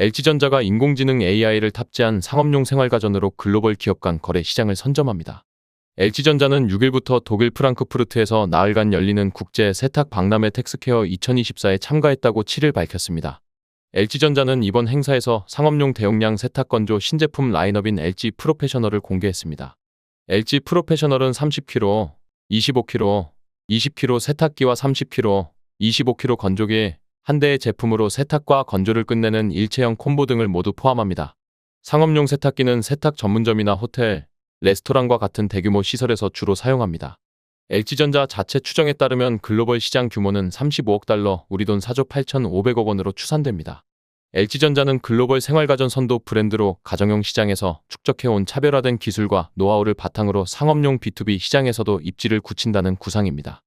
LG전자가 인공지능 AI를 탑재한 상업용 생활가전으로 글로벌 기업 간 거래 시장을 선점합니다. LG전자는 6일부터 독일 프랑크푸르트에서 나흘간 열리는 국제 세탁 박람회 텍스케어 2024에 참가했다고 7일 밝혔습니다. LG전자는 이번 행사에서 상업용 대용량 세탁 건조 신제품 라인업인 LG 프로페셔널을 공개했습니다. LG 프로페셔널은 30kg, 25kg, 20kg 세탁기와 30kg, 25kg 건조기 한 대의 제품으로 세탁과 건조를 끝내는 일체형 콤보 등을 모두 포함합니다. 상업용 세탁기는 세탁 전문점이나 호텔, 레스토랑과 같은 대규모 시설에서 주로 사용합니다. LG전자 자체 추정에 따르면 글로벌 시장 규모는 35억 달러, 우리 돈 4조 8,500억 원으로 추산됩니다. LG전자는 글로벌 생활가전 선도 브랜드로 가정용 시장에서 축적해온 차별화된 기술과 노하우를 바탕으로 상업용 B2B 시장에서도 입지를 굳힌다는 구상입니다.